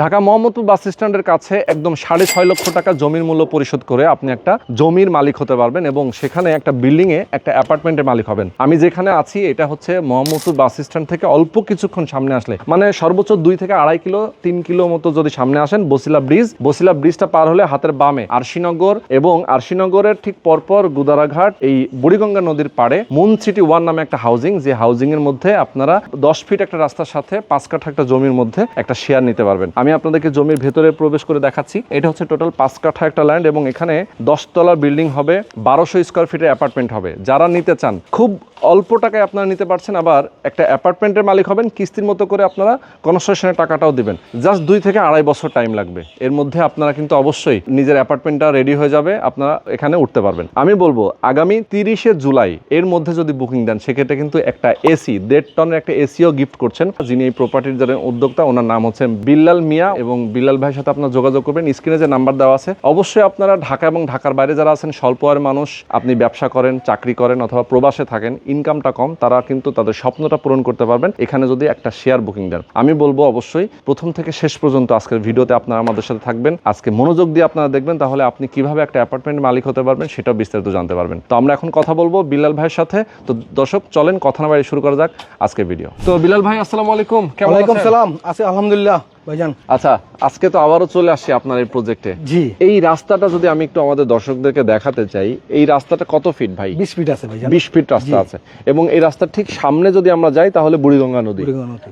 ঢাকা মোহাম্মদপুর বাস স্ট্যান্ডের কাছে একদম সাড়ে ছয় লক্ষ টাকা জমির মূল্য পরিশোধ করে আপনি একটা জমির মালিক হতে পারবেন এবং সেখানে একটা বিল্ডিং এ একটা অ্যাপার্টমেন্টের মালিক হবেন। আমি যেখানে আছি, এটা হচ্ছে মোহাম্মদপুর বাস স্ট্যান্ড থেকে অল্প কিছুক্ষণ সামনে আসলে। মানে সর্বোচ্চ দুই থেকে আড়াই কিলো, তিন কিলো মতো যদি সামনে আসেন, বসিলা ব্রিজ। বসিলা ব্রিজটা পার হলে হাতের বামে আরশিনগর এবং আরশিনগরের ঠিক পরপর গুদারাঘাট, এই বুড়িগঙ্গা নদীর পাড়ে মুন সিটি ওয়ান নামে একটা হাউজিং। যে হাউজিং এর মধ্যে আপনারা দশ ফিট একটা রাস্তার সাথে পাঁচ কাঠা একটা জমির মধ্যে একটা শেয়ার নিতে পারবেন। আমি আপনাদেরকে জমির ভেতরে প্রবেশ করে দেখাচ্ছি। এটা হচ্ছে টোটাল পাঁচ কাঠা একটা ল্যান্ড এবং এখানে দশতলা বিল্ডিং হবে, বারোশো স্কোয়ার ফিটের অ্যাপার্টমেন্ট হবে। যারা নিতে চান, খুব অল্প টাকায় আপনারা নিতে পারছেন, আবার একটা অ্যাপার্টমেন্টের মালিক হবেন, কিস্তির মতো করে আপনারা কনস্ট্রাকশনের টাকাটাও দিবেন। জাস্ট দুই থেকে আড়াই বছর টাইম লাগবে। এর মধ্যে আপনারা কিন্তু অবশ্যই নিজের অ্যাপার্টমেন্টটা রেডি হয়ে যাবে, আপনারা এখানে উঠতে পারবেন। আমি বলব, আগামী তিরিশে জুলাই, এর মধ্যে যদি বুকিং দেন, সেক্ষেত্রে কিন্তু একটা এসি, দেড় টনের একটা এসিও গিফট করছেন। যিনি এই প্রপার্টির যারা উদ্যোক্তা, ওনার নাম হচ্ছে বিল্লাল মিয়া এবং বিল্লাল ভাইয়ের সাথে আপনারা যোগাযোগ করবেন। স্ক্রিনে যে নাম্বার দেওয়া আছে, অবশ্যই আপনারা ঢাকা এবং ঢাকার বাইরে যারা আছেন, স্বল্প আয়ের মানুষ, আপনি ব্যবসা করেন, চাকরি করেন অথবা প্রবাসে থাকেন ইনকামটা কম তারা কিন্তু তাদের স্বপ্নটা পূরণ করতে পারবেন। এখানে যদি একটা শেয়ার বুকিং দেন। আমি বলব অবশ্যই প্রথম থেকে শেষ পর্যন্ত আজকের ভিডিওতে আপনারা আমাদের সাথে থাকবেন। আজকে মনোযোগ দিয়ে আপনারা দেখবেন তাহলে আপনি কীভাবে একটা অ্যাপার্টমেন্ট মালিক হতে পারবেন সেটাও বিস্তারিত জানতে পারবেন। তো আমরা এখন কথা বলব বিলাল ভাইয়ের সাথে। তো দর্শক চলেন কথা না বাড়ি শুরু করা যাক আজকের ভিডিও। তো বিলাল ভাই আসসালামু আলাইকুম। কেমন আছেন? সালাম। আছি আলহামদুলিল্লাহ ভাইজান। আচ্ছা আজকে তো আবারও চলে আসছি আপনার এই প্রজেক্টে জি। এই রাস্তাটা যদি আমি একটু আমাদের দর্শকদেরকে দেখাতে চাই এই রাস্তাটা কত ফিট ভাই? বিশ ফিট আছে ভাইজান। বিশ ফিট রাস্তা আছে। এবং এই রাস্তার ঠিক সামনে যদি আমরা যাই তাহলে বুড়িগঙ্গা নদী।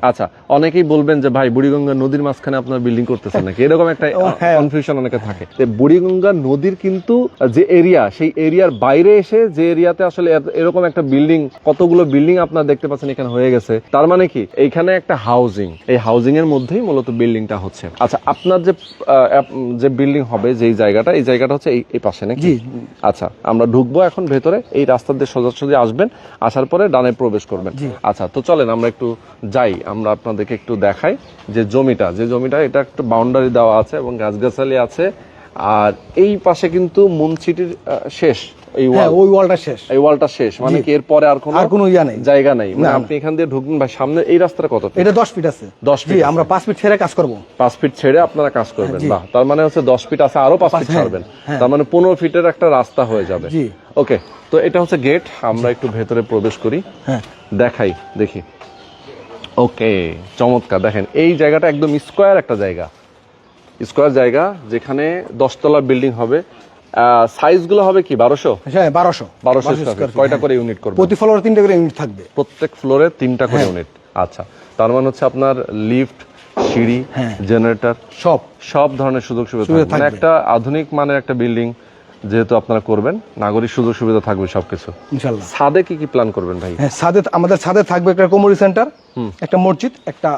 আচ্ছা অনেকেই বলবেন যে ভাই বুড়িগঙ্গা নদীর মাঝখানে আপনার বিল্ডিং করতেছেন নাকি? এরকম একটা হ্যাঁ। কনফিউশন অনেকে থাকে। বুড়িগঙ্গা নদীর কিন্তু যে এরিয়া সেই এরিয়ার বাইরে এসে যে এরিয়াতে আসলে এরকম একটা বিল্ডিং কতগুলো বিল্ডিং আপনার দেখতে পাচ্ছেন এখানে হয়ে গেছে। তার মানে কি? এইখানে একটা হাউজিং এই হাউজিং এর মধ্যেই মূলত বিল্ডিংটা হচ্ছে। আচ্ছা আপনার যে যে বিল্ডিং হবে যেই জায়গাটা এই জায়গাটা হচ্ছে এই এই পাশে নাকি? আচ্ছা আমরা ঢুকবো এখন ভেতরে। এই রাস্তা দিয়ে সোজাসুজি আসবেন। আসার পরে ডানে প্রবেশ করবেন। আচ্ছা তো চলেন আমরা একটু যাই। আমরা আপনাদেরকে একটু দেখাই যে জমিটা যে জমিটা এটা একটু বাউন্ডারি দেওয়া আছে এবং গাছগাছালি আছে। আর এই পাশে কিন্তু মুন সিটির শেষ। এই হ্যাঁ ওয়াল ওই ওয়ালটা শেষ। এই ওয়ালটা শেষ মানে কি এরপরে আর কোনো আর কোনো ইয়া নেই। জায়গা নাই। মানে না, না। আপনি এখান দিয়ে ঢুকবেন ভাই সামনে এই রাস্তাটা কত এটা দশ ফিট আছে। 10 feet আমরা পাঁচ ফিট ছেড়ে কাজ করব। পাঁচ ফিট ছেড়ে আপনারা কাজ করবেন বাহ। তার মানে হচ্ছে দশ ফিট আছে আরও ফিট হ্যাঁ, ছাড়বেন। হ্যাঁ। তার মানে পনেরো ফিটের একটা রাস্তা হয়ে যাবে। জি। ওকে তো এটা হচ্ছে গেট আমরা একটু ভেতরে প্রবেশ করি। হ্যাঁ। দেখাই দেখি। ওকে চমৎকার। দেখেন এই জায়গাটা একদম স্কোয়ার একটা জায়গা। স্কোয়ার জায়গা যেখানে দশতলা বিল্ডিং হবে। সাইজগুলো হবে কি বারোশো? হ্যাঁ বারোশো। বারোশো কয়টা করে ইউনিট করবে প্রতি ফ্লোরে তিনটে করে ইউনিট থাকবে। প্রত্যেক ফ্লোরে তিনটা করে হ্যাঁ। ইউনিট আচ্ছা তার মানে হচ্ছে আপনার লিফট সিঁড়ি হ্যাঁ। জেনারেটর সব। সব ধরনের সুযোগ সুবিধা সুবিধা থাকবে। মানে একটা আধুনিক মানের একটা বিল্ডিং যেহেতু আপনারা করবেন নাগরিক সুযোগ সুবিধা থাকবে সবকিছু। ছাদে কি কি প্ল্যান করবেন ভাই? হ্যাঁ ছাদে আমাদের ছাদে থাকবে একটা কমিউনিটি সেন্টার একটা মসজিদ একটা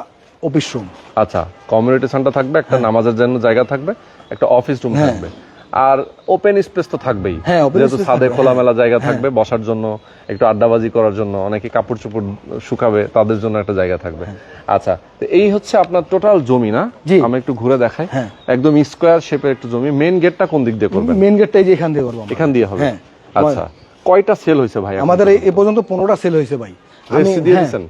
অফিস রুম আচ্ছা কমিউনিটি সেন্টার থাকবে একটা নামাজের জন্য জায়গা থাকবে একটা অফিস রুম হ্যাঁ। থাকবে। আর ওপেন স্পেস তো থাকবেই। হ্যাঁ, যেহেতু ছাদে খোলামেলা জায়গা থাকবে বসার জন্য একটু আড্ডাবাজি করার জন্য অনেকে কাপড় চোপড় শুকাবে তাদের জন্য একটা জায়গা থাকবে। আচ্ছা তো এই হচ্ছে আপনার টোটাল জমি না? জি। আমরা একটু ঘুরে দেখাই। হ্যাঁ। একদম স্কোয়ার শেপের একটু জমি। মেইন গেটটা কোন দিক দিয়ে করবেন? মেন গেটটাই যে এখান দিয়ে করব এখান দিয়ে হবে। হ্যাঁ। আচ্ছা কয়টা সেল হয়েছে ভাই আমাদের এই- এ পর্যন্ত পনেরোটা সেল হয়েছে ভাই। Rest দিয়ে দিছেন?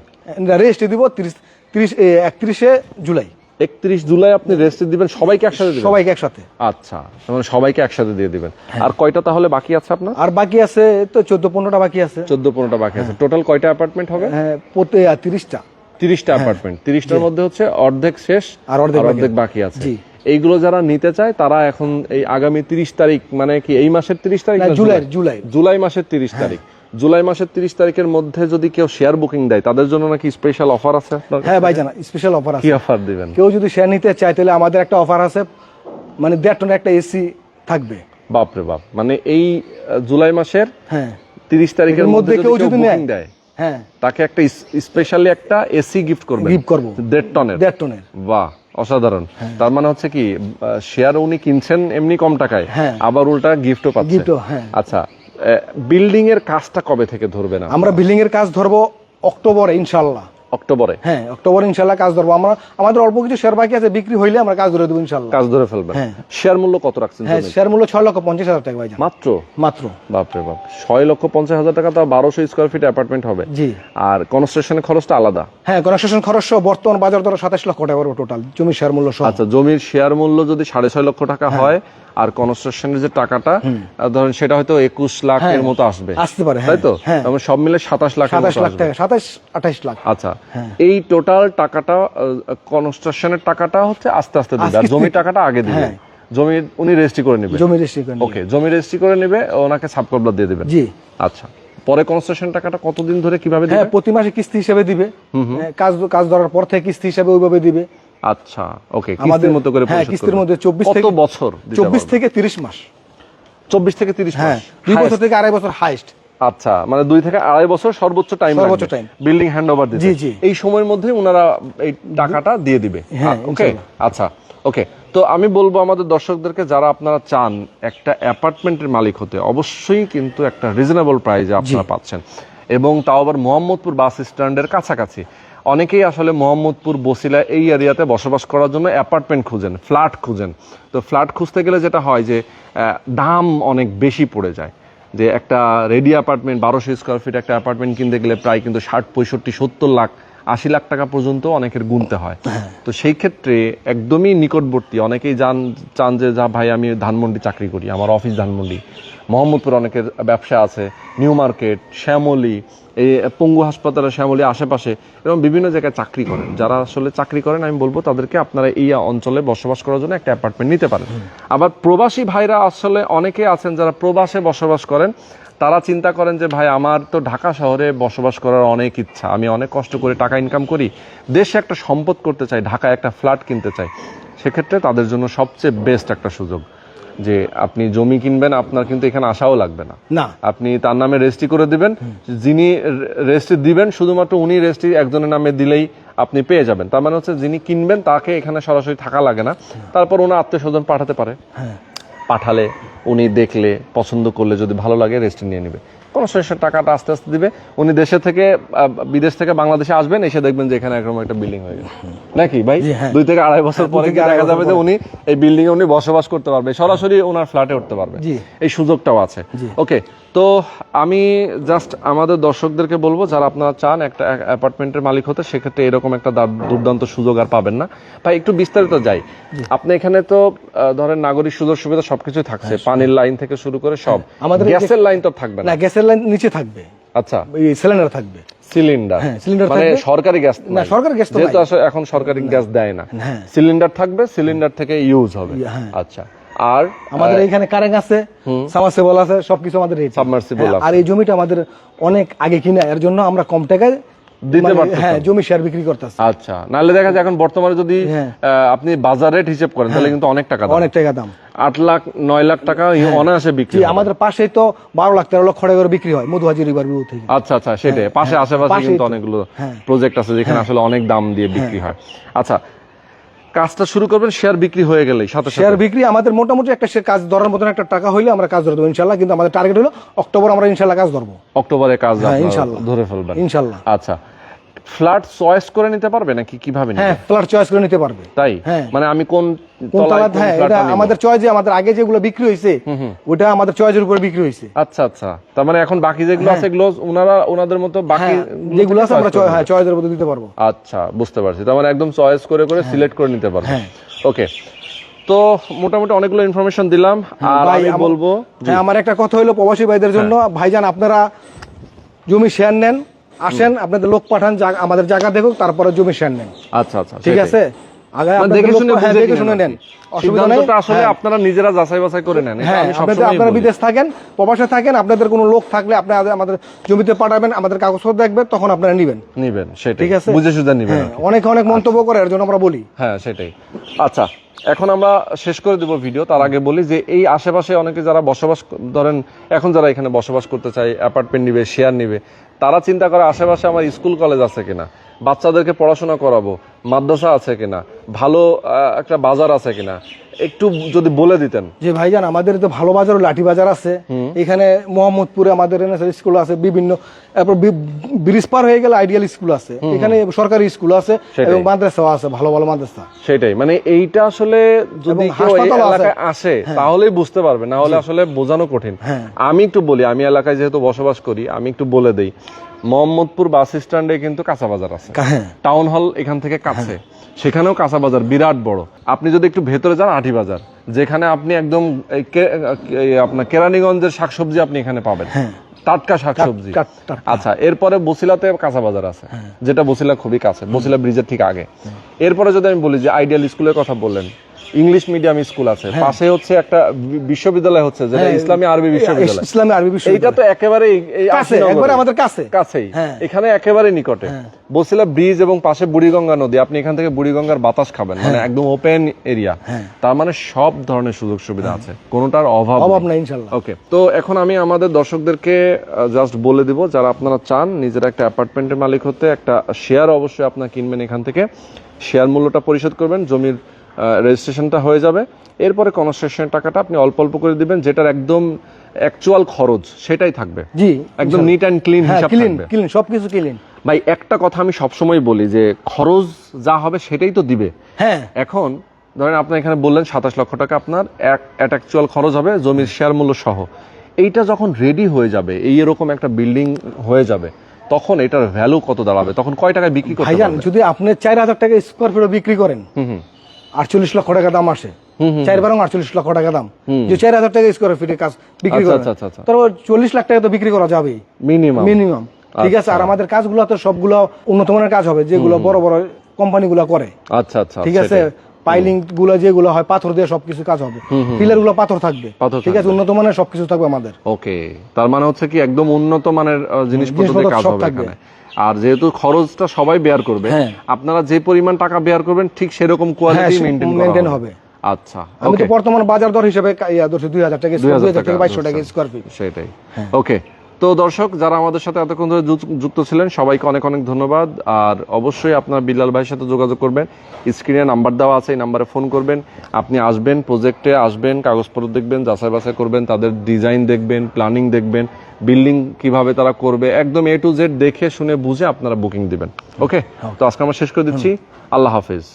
রেস্ট দিব তিরিশ তিরিশ একত্রিশে জুলাই। একত্রিশ জুলাই আপনি রেস্টে দিবেন সবাইকে একসাথে দিবেন? সবাইকে একসাথে। আচ্ছা মানে সবাইকে একসাথে দিয়ে দিবেন। হ্যাঁ। আর কয়টা তাহলে বাকি আছে আপনার? আর বাকি আছে তো চোদ্দ পনেরোটা বাকি আছে। চোদ্দ পনেরোটা বাকি আছে। টোটাল কয়টা অ্যাপার্টমেন্ট হবে? হ্যাঁ প্রতি আর তিরিশটা। তিরিশটা অ্যাপার্টমেন্ট তিরিশটার মধ্যে হচ্ছে অর্ধেক শেষ আর অর্ধেক বাকি। আছে। জি। এইগুলো যারা নিতে চায় তারা এখন এই আগামী তিরিশ তারিখ মানে কি এই মাসের তিরিশ তারিখ জুলাই, জুলাই। জুলাই মাসের তিরিশ তারিখ। জুলাই মাসের তিরিশ তারিখের মধ্যে যদি কেউ শেয়ার বুকিং দেয় তাদের জন্য নাকি স্পেশাল অফার আছে? হ্যাঁ ভাই জানা স্পেশাল অফার আছে। কি অফার দিবেন? কেউ যদি শেয়ার নিতে চায় তাহলে আমাদের একটা অফার আছে। মানে দেড় টনের একটা এসি থাকবে। বাপরে বাপ। মানে এই জুলাই মাসের হ্যাঁ। তিরিশ তারিখের মধ্যে কেউ যদি বুকিং দেয় হ্যাঁ। তাকে একটা স্পেশালি একটা এসি গিফট করবে গিফট করব। দেড় টনের। দেড় টনের। বাহ অসাধারণ। তার মানে হচ্ছে কি শেয়ার উনি কিনছেন এমনি কম টাকায় হ্যাঁ। আবার উল্টা গিফটও পাচ্ছে। Gift-ও, হ্যাঁ। আচ্ছা বিল্ডিং এর কাজটা কবে থেকে ধরবে না? আমরা বিল্ডিং এর কাজ ধরবো অক্টোবরে ইনশাল্লাহ অক্টোবরে? হ্যাঁ অক্টোবর ইনশাল্লাহ কাজ ধরবো। আমরা আমাদের অল্প কিছু শেয়ার বাকি আছে বিক্রি হইলে আমরা কাজ ধরে দেবো ইনশাল্লাহ কাজ ধরে ফেলবেন? হ্যাঁ। শেয়ার মূল্য কত রাখছেন হ্যাঁ শেয়ার মূল্য ছয় লক্ষ পঞ্চাশ হাজার টাকা ভাইজান। মাত্র? মাত্র। বাপরে বাপ ছয় লক্ষ পঞ্চাশ হাজার টাকা তো বারোশো স্কোয়ার ফিট অ্যাপার্টমেন্ট হবে। জি। আর কনস্ট্রাকশনের খরচটা আলাদা? হ্যাঁ কনস্ট্রাকশন খরচ সহ বর্তমান বাজার দর সাতাশ লক্ষ টাকা টোটাল জমি শেয়ার মূল্য সহ। আচ্ছা জমির শেয়ার মূল্য যদি সাড়ে ছয় লক্ষ টাকা হ্যাঁ। আর কনস্ট্রাকশনের যে টাকাটা ধরেন সেটা হয়তো একুশ লাখের হ্যাঁ, মতো আসবে। আসতে পারে, তাই হ্যাঁ, তো? হ্যাঁ। সব মিলে সাতাশ লাখ সাতাশ লাখ টাকা সাতাশ আঠাশ লাখ। আচ্ছা এই টোটাল টাকাটা কনস্ট্রাকশনের টাকাটা হচ্ছে আস্তে আস্তে দিবে। আর জমির টাকাটা আগে দিবে। জমি উনি রেজিস্ট্রি করে নেবে। জমি রেজিস্ট্রি করে ওকে জমি রেজিস্ট্রি করে নেবে ওনাকে সাবকবলা দিয়ে দিবেন। জি। আচ্ছা পরে কনস্ট্রাকশন টাকাটা কতদিন ধরে কীভাবে দিবে? প্রতি মাসে কিস্তি হিসেবে দিবে। কাজ কাজ ধরার পর থেকে কিস্তি হিসেবে ওইভাবে দিবে। আচ্ছা ওকে আমাদের- মতো করে হ্যাঁ, কিস্তির মধ্যে 24 কত বছর চব্বিশ? থেকে তিরিশ মাস। চব্বিশ থেকে তিরিশ হ্যাঁ মাস। দুই বছর থেকে আড়াই বছর হাইস্ট আচ্ছা মানে দুই থেকে আড়াই বছর সর্বোচ্চ টাইম সর্বোচ্চ time। বিল্ডিং হ্যান্ড ওভার দিতে। জি, জি। এই সময়ের মধ্যে ওনারা এই টাকাটা দিয়ে দিবে। হ্যাঁ, ওকে আচ্ছা ওকে তো আমি বলব আমাদের দর্শকদেরকে যারা আপনারা চান একটা অ্যাপার্টমেন্টের মালিক হতে অবশ্যই কিন্তু একটা রিজনেবল প্রাইসে আপনারা পাচ্ছেন। এবং তাও আবার মোহাম্মদপুর বাস স্ট্যান্ডের কাছাকাছি। অনেকেই আসলে মোহাম্মদপুর বসিলা এই এরিয়াতে বসবাস করার জন্য অ্যাপার্টমেন্ট খুঁজেন, ফ্ল্যাট খুঁজেন। তো ফ্ল্যাট খুঁজতে গেলে যেটা হয় যে দাম অনেক বেশি পড়ে যায়। যে একটা রেডি অ্যাপার্টমেন্ট বারোশো স্কোয়ার ফিট একটা অ্যাপার্টমেন্ট কিনতে গেলে প্রায় কিন্তু ষাট, পঁয়ষট্টি, সত্তর লাখ, আশি লাখ টাকা পর্যন্ত অনেকের গুনতে হয়। তো সেই ক্ষেত্রে একদমই নিকটবর্তী, অনেকেই যান, চান যে, যা ভাই, আমি ধানমন্ডি চাকরি করি, আমার অফিস ধানমন্ডি। মোহাম্মদপুর অনেকের ব্যবসা আছে, নিউ মার্কেট, শ্যামলী, এই পঙ্গু হাসপাতালের শ্যামলী আশেপাশে এরকম বিভিন্ন জায়গায় চাকরি করেন। যারা আসলে চাকরি করেন, আমি বলব তাদেরকে আপনারা এই অঞ্চলে বসবাস করার জন্য একটা অ্যাপার্টমেন্ট নিতে পারেন। আবার প্রবাসী ভাইরা আসলে অনেকে আছেন যারা প্রবাসে বসবাস করেন, তারা চিন্তা করেন যে, ভাই, আমার তো ঢাকা শহরে বসবাস করার অনেক ইচ্ছা। আমি অনেক কষ্ট করে টাকা ইনকাম করি। দেশে একটা সম্পদ করতে চাই, ঢাকায় একটা ফ্ল্যাট কিনতে চাই। সেক্ষেত্রে তাদের জন্য সবচেয়ে বেস্ট একটা সুযোগ। যে আপনি জমি কিনবেন আপনার কিন্তু এখানে আসাও লাগবে না। না। আপনি তার নামে রেজিস্ট্রি করে দিবেন যিনি রেজিস্ট্রি দিবেন শুধুমাত্র উনি রেজিস্ট্রি একজনের নামে দিলেই আপনি পেয়ে যাবেন। তার মানে হচ্ছে যিনি কিনবেন তাকে এখানে সরাসরি থাকা লাগে না। তারপর ওনার আত্মীয় স্বজন পাঠাতে পারে। হ্যাঁ। পাঠালে উনি দেখলে পছন্দ করলে যদি ভালো লাগে রেজিস্ট্রি নিয়ে নেবে। কোনো শেষের টাকাটা আস্তে আস্তে দিবে। উনি দেশে থেকে বিদেশ থেকে বাংলাদেশে আসবেন এসে দেখবেন যে এখানে একরকম একটা বিল্ডিং হয়ে গেছে। নাকি ভাই? হ্যাঁ। দুই থেকে আড়াই বছর পরে আড়াই দেখা যাবে যে উনি এই বিল্ডিং এ উনি বসবাস করতে পারবে সরাসরি ওনার ফ্ল্যাটে উঠতে পারবে। এই সুযোগটাও আছে। ওকে তো আমি জাস্ট আমাদের দর্শকদেরকে বলব যারা আপনারা চান একটা অ্যাপার্টমেন্টের মালিক হতে সেক্ষেত্রে এরকম একটা দুর্দান্ত সুযোগ আর পাবেন না। ভাই একটু বিস্তারিত যাই। আপনি এখানে তো ধরেন নাগরিক সুযোগ সুবিধা সবকিছুই থাকছে পানির লাইন থেকে শুরু করে সব। আমাদের গ্যাসের লাইন তো থাকবে না। না গ্যাসের লাইন নিচে থাকবে। আচ্ছা। এই সিলিন্ডার থাকবে। সিলিন্ডার হ্যাঁ, সিলিন্ডার মানে সরকারি গ্যাস না, সরকারি গ্যাস তো যেহেতু এখন সরকারি গ্যাস দেয় না। হ্যাঁ। সিলিন্ডার থাকবে সিলিন্ডার থেকে ইউজ হবে। হ্যাঁ। আচ্ছা। আর আমাদের এখানে কারেন্ট আছে সাবমার্সিবল আছে সবকিছু আমাদের সাবমার্সিবল আর এই জমিটা আমাদের অনেক আগে কিনা এর জন্য আমরা কম টাকায় দিতে মানে, হ্যাঁ জমি শেয়ার বিক্রি করতেছি। আচ্ছা নাহলে দেখা যায় এখন বর্তমানে যদি হ্যাঁ। আপনি বাজার রেট হিসেব করেন তাহলে কিন্তু অনেক টাকা অনেক টাকা দাম। আট লাখ নয় লাখ টাকা অনায়াসে বিক্রি আমাদের পাশেই তো বারো লাখ তেরো করে বিক্রি হয় মধুহাজি রিভার ভিউ থেকে। আচ্ছা আচ্ছা সেটাই। পাশে আশেপাশে কিন্তু অনেকগুলো হ্যাঁ। প্রজেক্ট আছে যেখানে আসলে অনেক দাম দিয়ে বিক্রি হয়। আচ্ছা কাজটা শুরু করবেন শেয়ার বিক্রি হয়ে সাথে শেয়ার বিক্রি আমাদের মোটামুটি একটা কাজ ধরার মতন একটা টাকা হইলে আমরা কাজ ধরে দেবো ইনশাল্লাহ। কিন্তু আমাদের টার্গেট হলো অক্টোবর আমরা ইনশাল্লাহ কাজ ধরবো। অক্টোবরে কাজ হ্যাঁ, ইনশাল্লাহ। ধরে ফেলবেন। ইনশাল্লাহ। আচ্ছা ফ্ল্যাট চয়েস করে নিতে পারবে নাকি কীভাবে? হ্যাঁ ফ্ল্যাট চয়েস করে নিতে পারবে। তাই? হ্যাঁ। মানে আমি কোন তলায় হ্যাঁ এটা আমাদের চয়েসে আমাদের আগে যেগুলো বিক্রি হয়েছে ওটা আমাদের চয়েসের উপরে বিক্রি হয়েছে। আচ্ছা আচ্ছা। তার মানে এখন বাকি যেগুলো আছে এগুলো ওনারা ওনাদের মতো বাকি হ্যাঁ যেগুলো আছে আমরা হ্যাঁ চয়েসের উপরে দিতে পারব। আচ্ছা বুঝতে পারছি। তার মানে একদম চয়েস করে করে সিলেক্ট করে নিতে পারবে। হ্যাঁ। ওকে তো মোটামুটি অনেকগুলো ইনফরমেশন দিলাম। আর আমি বলব হ্যাঁ আমার একটা কথা হলো প্রবাসী ভাইদের জন্য হ্যাঁ। ভাইজান আপনারা জমি শেয়ার নেন। আসেন আপনাদের লোক পাঠান আমাদের জায়গা দেখুক তারপরে জমি সেন নেন। আচ্ছা আচ্ছা ঠিক আছে? আগে মানে আপনাদের দেখে লোক- শুনে দেখে শুনে নেন। অসুবিধা নেই। আসলে। আপনারা নিজেরা যাচাই বাছাই করে নেন। হ্যাঁ আমি আপনাদের সবসময় আপনারা বিদেশ থাকেন প্রবাসে থাকেন আপনাদের কোনো লোক থাকলে আপনি আমাদের জমিতে পাঠাবেন আমাদের কাগজপত্র দেখবেন তখন আপনারা নিবেন। নিবেন সেটাই। ঠিক আছে? বুঝে সুঝে নিবেন হ্যাঁ। অনেক অনেক মন্তব্য করে এর জন্য আমরা বলি। হ্যাঁ সেটাই। আচ্ছা এখন আমরা শেষ করে দিব ভিডিও। তার আগে বলি যে এই আশেপাশে অনেকে যারা বসবাস ধরেন এখন যারা এখানে বসবাস করতে চায় অ্যাপার্টমেন্ট নিবে শেয়ার নিবে তারা চিন্তা করে আশেপাশে আমার স্কুল কলেজ আছে কিনা? বাচ্চাদেরকে পড়াশোনা করাবো মাদ্রাসা আছে কিনা ভালো একটা বাজার আছে কিনা একটু যদি বলে দিতেন। যে ভাইজান আমাদের তো ভালো বাজার লাঠি বাজার আছে। এখানে মোহাম্মদপুরে আমাদের স্কুল আছে বিভিন্ন তারপর ব্রিজ পার হয়ে গেলে আইডিয়াল স্কুল আছে। এখানে সরকারি স্কুল আছে এবং মাদ্রাসাও আছে ভালো ভালো মাদ্রাসা। সেটাই। মানে এইটা আসলে যদি। এলাকায় আসে তাহলেই বুঝতে পারবে। না হলে আসলে বোঝানো কঠিন। হ্যাঁ। আমি একটু বলি আমি এলাকায় যেহেতু বসবাস করি আমি একটু বলে দেই। মোহাম্মদপুর বাস স্ট্যান্ডে কিন্তু কাঁচা বাজার আছে। হ্যাঁ। টাউন হল এখান থেকে কাছে। সেখানেও কাঁচা বাজার বিরাট বড়। আপনি যদি একটু ভেতরে যান আটি বাজার যেখানে আপনি একদম আপনার কেরানীগঞ্জের শাকসবজি আপনি এখানে পাবেন। টাটকা শাকসবজি। আচ্ছা এরপরে বসিলাতে কাঁচা বাজার আছে যেটা বসিলা খুবই কাছে বসিলা ব্রিজের ঠিক আগে। এরপরে যদি আমি বলি যে আইডিয়াল স্কুলের কথা বললেন ইংলিশ মিডিয়াম স্কুল আছে। পাশে হচ্ছে একটা বিশ্ববিদ্যালয় হচ্ছে যেটা হ্যাঁ, ইসলামী আরবি বিশ্ববিদ্যালয়। ইসলামী আরবি বিশ্ববিদ্যালয় তো একেবারে এই কাছে। একবারে আমাদের কাছে। কাছেই। হ্যাঁ। এখানে একেবারে নিকটে। বলছিলাম ব্রিজ এবং পাশে বুড়িগঙ্গা নদী। আপনি এখান থেকে বুড়িগঙ্গার বাতাস খাবেন মানে হ্যাঁ। একদম ওপেন এরিয়া তার মানে সব ধরনের সুযোগ সুবিধা আছে। কোনোটার অভাব অভাব নাই। ইনশাল্লাহ। ওকে তো এখন আমি আমাদের দর্শকদেরকে জাস্ট বলে দিব যারা আপনারা চান নিজের একটা অ্যাপার্টমেন্টের মালিক হতে একটা শেয়ার অবশ্যই আপনার কিনবেন এখান থেকে। শেয়ার মূল্যটা পরিশোধ করবেন জমির রেজিস্ট্রেশনটা হয়ে যাবে। এরপরে কনস্ট্রাকশনের টাকাটা আপনি অল্প অল্প করে দিবেন যেটার একদম অ্যাকচুয়াল খরচ সেটাই থাকবে। জি একদম নিট অ্যান্ড ক্লিন হিসাব ক্লিন থাকবে। ক্লিন সবকিছু ক্লিন ভাই একটা কথা আমি সবসময় বলি যে খরচ যা হবে সেটাই তো দিবে। হ্যাঁ। এখন ধরেন আপনি এখানে বললেন সাতাশ লক্ষ টাকা আপনার এক অ্যাকচুয়াল খরচ হবে জমির শেয়ার মূল্য সহ। এইটা যখন রেডি হয়ে যাবে এই এরকম একটা বিল্ডিং হয়ে যাবে তখন এটার ভ্যালু কত দাঁড়াবে? তখন কয় টাকায় বিক্রি করতে যদি আপনি চার হাজার টাকা স্কোয়ার ফিট বিক্রি করেন হুম। আটচল্লিশ লক্ষ টাকা দাম আসে। চার বারং আটচল্লিশ লক্ষ টাকা দাম। যে চার হাজার টাকা স্কোয়ার ফিটের কাজ বিক্রি আচ্ছা, করেন আচ্ছা, আচ্ছা। তারপর চল্লিশ লাখ টাকা তো বিক্রি করা যাবেই। মিনিমাম মিনিমাম ঠিক আছে আর। আমাদের কাজগুলো তো সবগুলো উন্নত মানের কাজ হবে যেগুলো বড় বড় কোম্পানিগুলো করে। আচ্ছা আচ্ছা ঠিক আছে পাইলিংগুলো যেগুলো হয় পাথর দিয়ে সবকিছু কাজ হবে। পিলারগুলো পাথর থাকবে। ঠিক আছে উন্নত মানের সবকিছু থাকবে আমাদের। ওকে তার মানে হচ্ছে কি একদম উন্নত মানের জিনিসপত্র কাজ হবে। এখানে। আর যেহেতু খরচটা সবাই বেয়ার করবে হ্যাঁ। আপনারা যে পরিমাণ টাকা বেয়ার করবেন ঠিক সেরকম কোয়ালিটি সে- মেনটেন হবে। আচ্ছা আমি তো বর্তমান বাজার দর হিসেবে দুই হাজার টাকা দুই হাজার থেকে বাইশশো টাকা স্কোয়ার ফিট সেটাই। ওকে তো দর্শক যারা আমাদের সাথে এতক্ষণ ধরে যুক্ত ছিলেন সবাইকে অনেক অনেক ধন্যবাদ। আর অবশ্যই আপনার বিল্লাল ভাইয়ের সাথে যোগাযোগ করবেন। স্ক্রিনে নাম্বার দেওয়া আছে এই নাম্বারে ফোন করবেন। আপনি আসবেন প্রজেক্টে আসবেন কাগজপত্র দেখবেন যাচাই বাছাই করবেন তাদের ডিজাইন দেখবেন প্ল্যানিং দেখবেন বিল্ডিং কীভাবে তারা করবে একদম এ টু জেড দেখে শুনে বুঝে আপনারা বুকিং দিবেন। ওকে তো আজকে আমরা শেষ করে দিচ্ছি। আল্লাহ হাফেজ।